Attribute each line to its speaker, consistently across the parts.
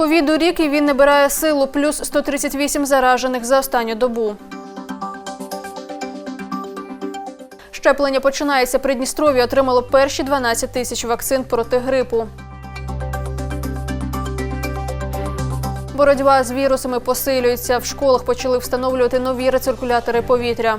Speaker 1: Ковіду рік і він набирає силу плюс 138 заражених за останню добу. Щеплення починається. Придністров'я отримало перші 12 тисяч вакцин проти грипу. Боротьба з вірусами посилюється. В школах почали встановлювати нові рециркулятори повітря.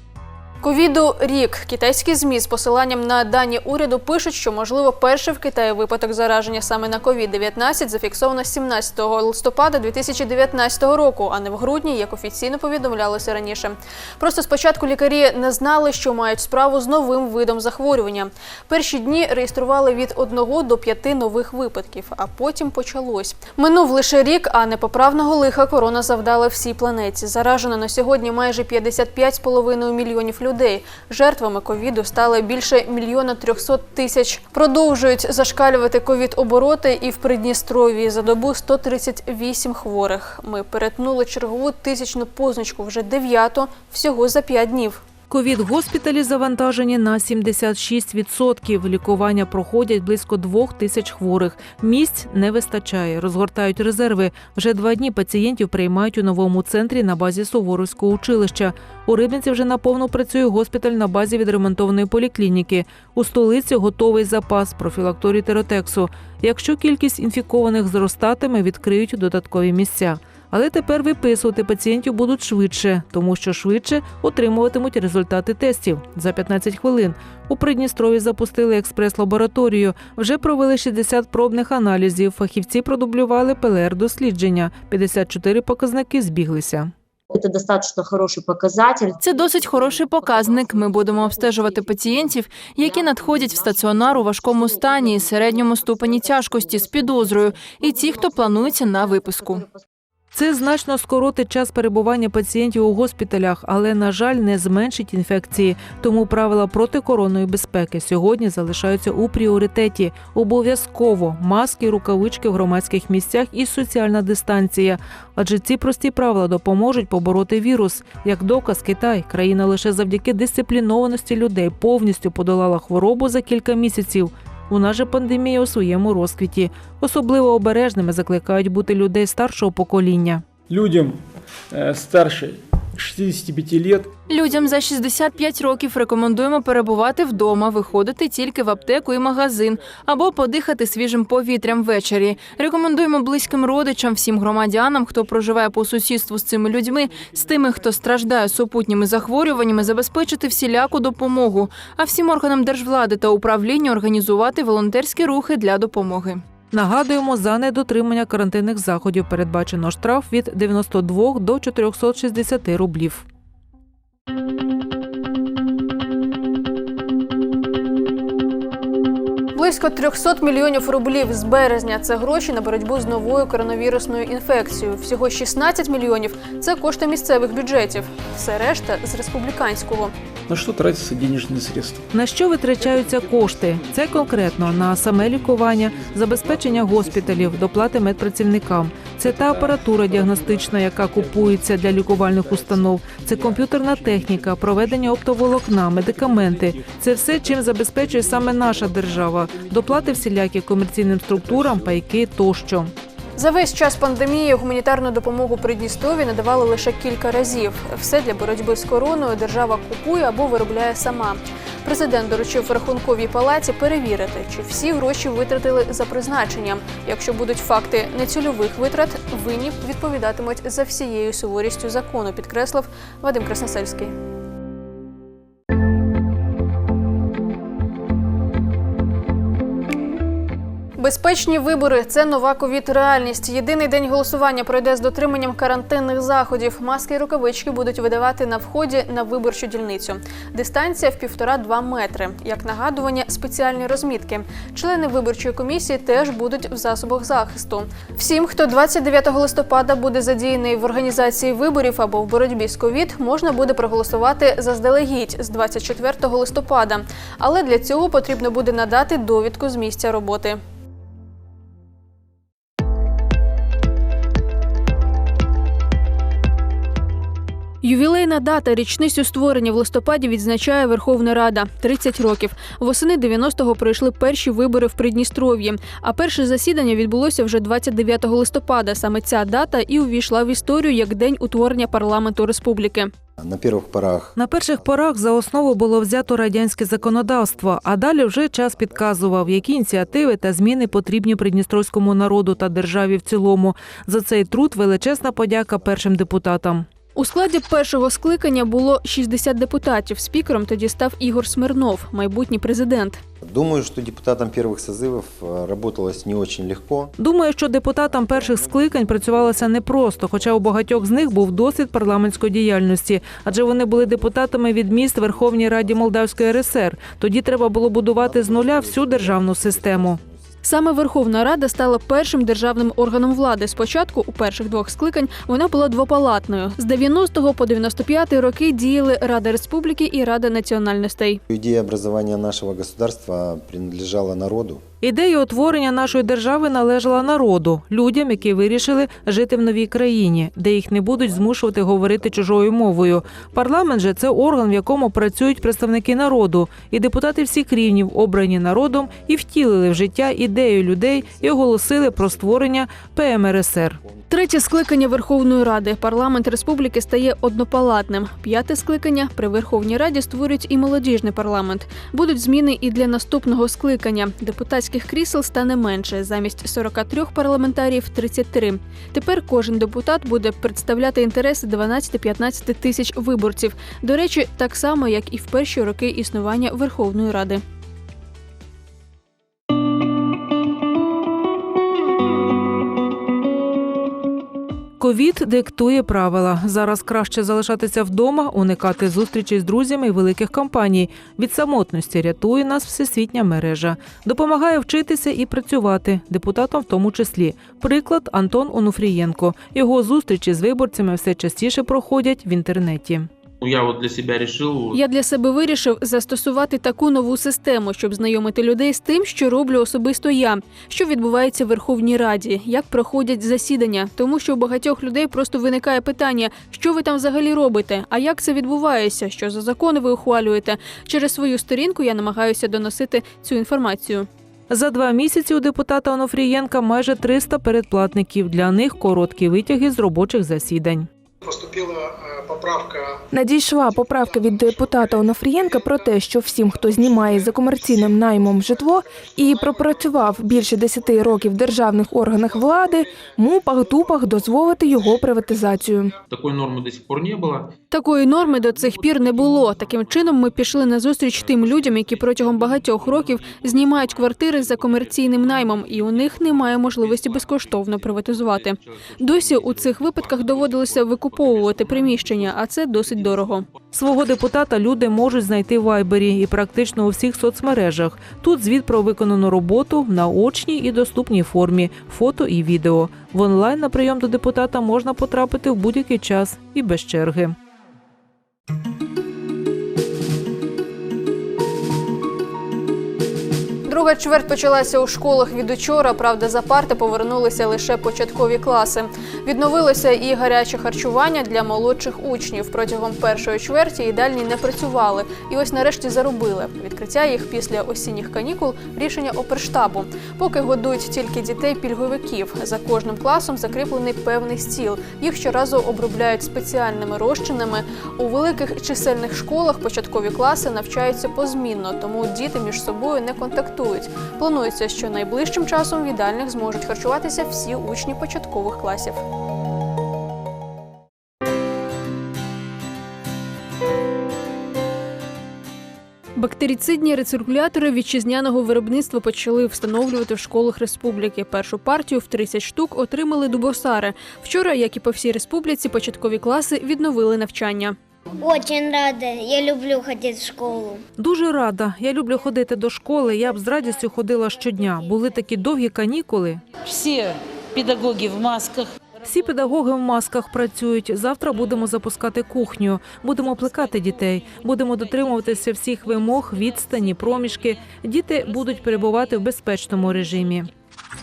Speaker 1: Ковіду рік китайські змі з посиланням на дані уряду пишуть, що можливо перший в Китаї випадок зараження саме на COVID-19 зафіксовано 17 листопада 2019 року, а не в грудні, як офіційно повідомлялося раніше. Просто спочатку лікарі не знали, що мають справу з новим видом захворювання. Перші дні реєстрували від 1 до 5 нових випадків, а потім почалось. Минув лише рік, а непоправного лиха корона завдала всій планеті. Заражено на сьогодні майже 55,5 мільйонів людей. Жертвами ковіду стали більше мільйона трьохсот тисяч. Продовжують зашкалювати ковід-обороти і в Придністров'ї за добу 138 хворих. Ми перетнули чергову тисячну позначку вже дев'яту всього за п'ять днів.
Speaker 2: Ковід-госпіталі завантажені на 76%. Лікування проходять близько двох тисяч хворих. Місць не вистачає. Розгортають резерви. Вже два дні пацієнтів приймають у новому центрі на базі Суворовського училища. У Рибниці вже наповну працює госпіталь на базі відремонтованої поліклініки. У столиці готовий запас профілакторії теротексу. Якщо кількість інфікованих зростатиме, відкриють додаткові місця. Але тепер виписувати пацієнтів будуть швидше, тому що швидше отримуватимуть результати тестів за 15 хвилин. У Придністрові запустили експрес-лабораторію. Вже провели 60 пробних аналізів. Фахівці продублювали ПЛР-дослідження. 54 показники збіглися.
Speaker 3: Это достаточно хороший показатель.
Speaker 4: Це досить хороший показник. Ми будемо обстежувати пацієнтів, які надходять в стаціонар у важкому стані середньому ступені тяжкості з підозрою, і ті, хто планується на виписку.
Speaker 2: Це значно скоротить час перебування пацієнтів у госпіталях, але, на жаль, не зменшить інфекції. Тому правила протикоронної безпеки сьогодні залишаються у пріоритеті. Обов'язково маски, рукавички в громадських місцях і соціальна дистанція. Адже ці прості правила допоможуть побороти вірус. Як доказ, Китай країна лише завдяки дисциплінованості людей повністю подолала хворобу за кілька місяців. У нас же пандемія у своєму розквіті. Особливо обережними закликають бути людей старшого покоління.
Speaker 5: людям э, старше 65 лет
Speaker 4: Людям за 65 років рекомендуємо перебувати вдома, виходити тільки в аптеку і магазин або подихати свіжим повітрям ввечері. Рекомендуємо близьким родичам, всім громадянам, хто проживає по сусідству з цими людьми, з тими, хто страждає супутніми захворюваннями, забезпечити всіляку допомогу, а всім органам держвлади та управління організувати волонтерські рухи для допомоги.
Speaker 2: Нагадуємо, за недотримання карантинних заходів передбачено штраф від 92 до 460 рублів.
Speaker 1: Близько 300 мільйонів рублів з березня це гроші на боротьбу з новою коронавірусною інфекцією. Всього 16 мільйонів це кошти місцевих бюджетів. Все решта з республіканського.
Speaker 5: на что тратятся денежные средства.
Speaker 2: На що витрачаються кошти? Це конкретно на саме лікування, забезпечення госпіталів, доплати медпрацівникам. Це та апаратура діагностична, яка купується для лікувальних установ. Це комп'ютерна техніка, проведення оптоволокна, медикаменти. Це все, чим забезпечує саме наша держава. Доплати всілякі комерційним структурам, пайки тощо.
Speaker 1: За весь час пандемії гуманітарну допомогу Придністрові надавали лише кілька разів. Все для боротьби з короною держава купує або виробляє сама. Президент доручив рахунковій палаті перевірити, чи всі гроші витратили за призначенням. Якщо будуть факти нецільових витрат, винні відповідатимуть за всією суворістю закону, підкреслив Вадим Красносельський. Безпечні вибори це нова ковід реальність. Єдиний день голосування пройде з дотриманням карантинних заходів. Маски і рукавички будуть видавати на вході на виборчу дільницю. Дистанція в півтора-два метри. Як нагадування, спеціальні розмітки. Члени виборчої комісії теж будуть в засобах захисту. Всім, хто 29 листопада буде задіяний в організації виборів або в боротьбі з ковід, можна буде проголосувати заздалегідь з 24 листопада. Але для цього потрібно буде надати довідку з місця роботи. Ювілейна дата річницю створення в листопаді відзначає Верховна Рада 30 років. Восени 90-го пройшли перші вибори в Придністров'ї. А перше засідання відбулося вже 29 листопада. Саме ця дата і увійшла в історію як день утворення парламенту республіки.
Speaker 6: На первых порах
Speaker 2: На перших порах за основу було взято радянське законодавство, а далі вже час підказував, які ініціативи та зміни потрібні придністровському народу та державі в цілому. За цей труд величезна подяка першим депутатам.
Speaker 1: У складі першого скликання було 60 депутатів. Спікером тоді став Ігор Смирнов, майбутній президент.
Speaker 6: думаю, что депутатам первых созывов э, работалось не очень легко.
Speaker 2: Думаю, що депутатам перших скликань працювалося непросто, хоча у багатьох з них був досвід парламентської діяльності, адже вони були депутатами від міст Верховній Раді Молдавської РСР. Тоді треба було будувати з нуля всю державну систему.
Speaker 1: Саме Верховна Рада стала першим державним органом влади. Спочатку, у перших двох скликань, вона була двопалатною. З 90 по 95 роки діяли Рада Республіки і Рада національностей.
Speaker 6: Ідея образування нашого государства принадлежала народу.
Speaker 2: Ідея утворення нашої держави належала народу, людям, які вирішили жити в новій країні, де їх не будуть змушувати говорити чужою мовою. Парламент же це орган, в якому працюють представники народу, і депутати всіх рівнів, обрані народом, і втілили в життя ідею людей і оголосили про створення ПМРСР.
Speaker 1: Третє скликання Верховної Ради. Парламент республіки стає однопалатним. П'яте скликання при Верховній Раді створюють і молодіжний парламент. Будуть зміни і для наступного скликання. Депутатських крісел стане менше. Замість 43 парламентарів 33. Тепер кожен депутат буде представляти інтереси 12-15 тисяч виборців. До речі, так само як і в перші роки існування Верховної Ради.
Speaker 2: Ковід диктує правила. Зараз краще залишатися вдома, уникати зустрічей з друзями і великих компаній. Від самотності рятує нас всесвітня мережа. Допомагає вчитися і працювати, депутатам в тому числі. Приклад Антон Онуфрієнко. Його зустрічі з виборцями все частіше проходять в інтернеті.
Speaker 7: Ну, я вот для себя решил
Speaker 1: Я для себе вирішив застосувати таку нову систему, щоб знайомити людей з тим, що роблю особисто я, що відбувається в Верховній Раді, як проходять засідання, тому що у багатьох людей просто виникає питання, що ви там взагалі робите, а як це відбувається, що за закони ви ухвалюєте. Через свою сторінку я намагаюся доносити цю інформацію.
Speaker 2: За два місяці у депутата Онуфрієнка майже 300 передплатників. Для них короткі витяги з робочих засідань.
Speaker 8: Поступила е, поправка
Speaker 9: Надійшла поправка від депутата Онофрієнка про те, що всім, хто знімає за комерційним наймом житло і пропрацював більше 10 років в державних органах влади, мупах тупах дозволити його приватизацію.
Speaker 7: такой нормы до сих пор не было.
Speaker 1: Такої норми до цих пір не було. Таким чином, ми пішли на зустріч тим людям, які протягом багатьох років знімають квартири за комерційним наймом, і у них немає можливості безкоштовно приватизувати. Досі у цих випадках доводилося викуповувати приміщення, а це досить дорого.
Speaker 2: Свого депутата люди можуть знайти в Вайбері і практично у всіх соцмережах. Тут звіт про виконану роботу в наочній і доступній формі, фото і відео. В онлайн на прийом до депутата можна потрапити в будь-який час і без черги.
Speaker 1: Друга чверть почалася у школах від учора. Правда, за парти повернулися лише початкові класи. Відновилося і гаряче харчування для молодших учнів. Протягом першої чверті їдальні не працювали. І ось нарешті заробили. Відкриття їх після осінніх канікул рішення оперштабу. Поки годують тільки дітей пільговиків. За кожним класом закріплений певний стіл. Їх щоразу обробляють спеціальними розчинами. У великих чисельних школах початкові класи навчаються позмінно, тому діти між собою не контактують. Планується, що найближчим часом в їдальнях зможуть харчуватися всі учні початкових класів. Бактерицидні рециркулятори вітчизняного виробництва почали встановлювати в школах республіки. Першу партію в 30 штук отримали дубосари. Вчора, як і по всій республіці, початкові класи відновили навчання.
Speaker 10: Очень рада. Я люблю ходить в школу.
Speaker 2: Дуже рада. Я люблю ходити до школи. Я б з радістю ходила щодня. Були такі довгі канікули.
Speaker 11: Всі педагоги в масках.
Speaker 2: Всі педагоги в масках працюють. Завтра будемо запускати кухню, будемо плекати дітей, будемо дотримуватися всіх вимог, відстані, проміжки. Діти будуть перебувати в безпечному режимі.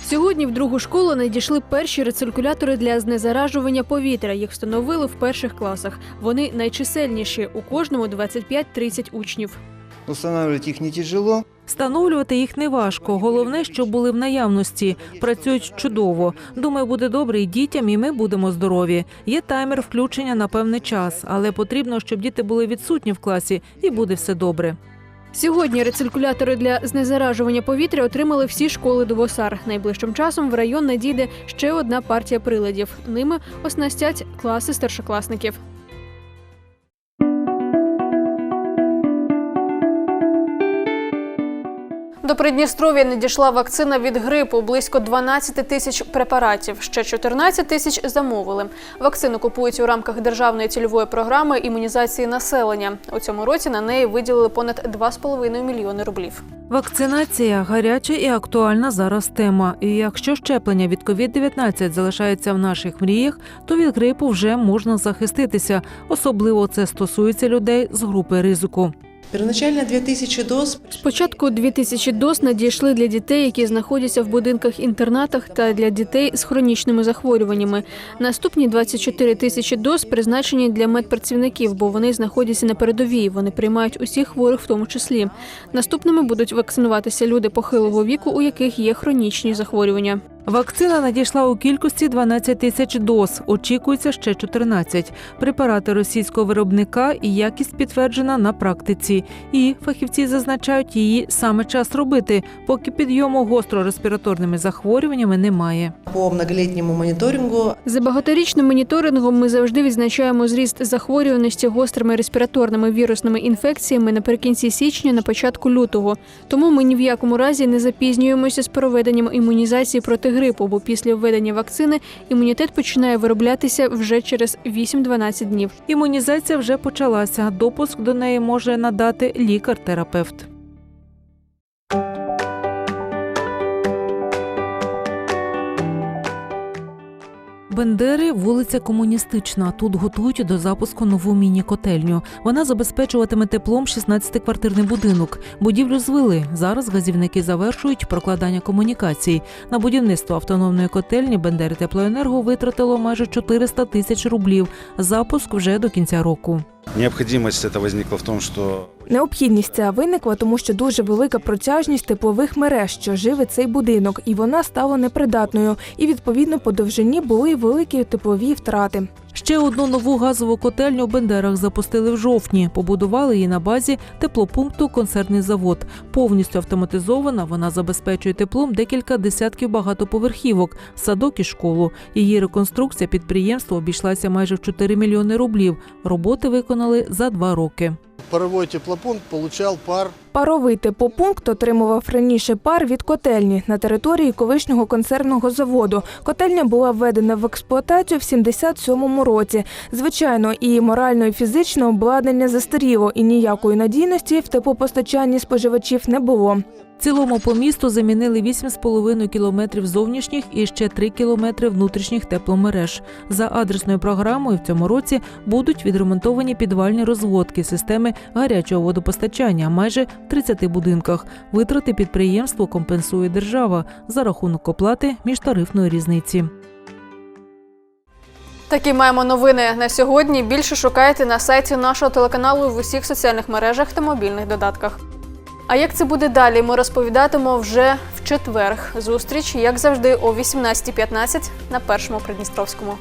Speaker 1: Сьогодні в другу школу надійшли перші рециркулятори для знезаражування повітря. Їх встановили в перших класах. Вони найчисельніші у кожному 25-30 учнів.
Speaker 6: Устанавливать их не тяжело.
Speaker 2: Встановлювати їх не важко. Головне, щоб були в наявності. Працюють чудово. Думаю, буде добре і дітям, і ми будемо здорові. Є таймер включення на певний час, але потрібно, щоб діти були відсутні в класі, і буде все добре.
Speaker 1: Сьогодні рециркулятори для знезаражування повітря отримали всі школи Довосар. Найближчим часом в район надійде ще одна партія приладів. Ними оснастять класи старшокласників. До Придністров'я надійшла вакцина від грипу близько 12 тисяч препаратів. Ще 14 тисяч замовили. Вакцину купують у рамках державної цільової програми імунізації населення. У цьому році на неї виділили понад 2,5 мільйони рублів.
Speaker 2: Вакцинація гаряча і актуальна зараз тема. І якщо щеплення від COVID-19 залишається в наших мріях, то від грипу вже можна захиститися. Особливо це стосується людей з групи ризику.
Speaker 12: Первоначально 2000 доз
Speaker 1: Спочатку 2000 доз надійшли для дітей, які знаходяться в будинках-інтернатах, та для дітей з хронічними захворюваннями. Наступні 24 тисячі доз призначені для медпрацівників, бо вони знаходяться на передовій. Вони приймають усіх хворих, в тому числі. Наступними будуть вакцинуватися люди похилого віку, у яких є хронічні захворювання.
Speaker 2: Вакцина надійшла у кількості 12 тисяч доз. Очікується ще 14. Препарати російського виробника і якість підтверджена на практиці. І фахівці зазначають, її саме час робити, поки підйому гостро-респіраторними захворюваннями немає.
Speaker 12: по многолетнему мониторингу
Speaker 1: За багаторічним моніторингом ми завжди відзначаємо зріст захворюваності гострими респіраторними вірусними інфекціями наприкінці січня, на початку лютого. Тому ми ні в якому разі не запізнюємося з проведенням імунізації проти грипу, бо після введення вакцини імунітет починає вироблятися вже через 8-12 днів.
Speaker 2: Імунізація вже почалася. Допуск до неї може надати лікар-терапевт. Бендери вулиця Комуністична. Тут готують до запуску нову міні-котельню. Вона забезпечуватиме теплом 16-квартирний будинок. Будівлю звели. Зараз газівники завершують прокладання комунікацій. На будівництво автономної котельні Бендери Теплоенерго витратило майже 400 тисяч рублів. Запуск вже до кінця року.
Speaker 13: Необходимость це возникла в тому, що
Speaker 9: Необхідність ця виникла, тому що дуже велика протяжність теплових мереж, що живе цей будинок, і вона стала непридатною. І відповідно по довжині були великі теплові втрати.
Speaker 2: Ще одну нову газову котельню в Бендерах запустили в жовтні. Побудували її на базі теплопункту концертний завод. Повністю автоматизована. Вона забезпечує теплом декілька десятків багатоповерхівок, садок і школу. Її реконструкція підприємства обійшлася майже в 4 мільйони рублів. Роботи виконали за два роки.
Speaker 8: Паровой теплопункт отримав пар
Speaker 9: Паровий теплопункт отримував раніше пар від котельні на території колишнього концерного заводу. Котельня була введена в експлуатацію в 77-му році. Звичайно, і морально, і фізично обладнання застаріло, і ніякої надійності в теплопостачанні споживачів не було.
Speaker 2: Цілому по місту замінили 8,5 кілометрів зовнішніх і ще 3 кілометри внутрішніх тепломереж. За адресною програмою в цьому році будуть відремонтовані підвальні розводки системи гарячого водопостачання майже в 30 будинках. Витрати підприємству компенсує держава за рахунок оплати міжтарифної різниці.
Speaker 1: Такі маємо новини на сьогодні. Більше шукайте на сайті нашого телеканалу в усіх соціальних мережах та мобільних додатках. А як це буде далі? Ми розповідатимемо вже в четверг. Зустріч, як завжди, о 18.15 на першому Придністровському.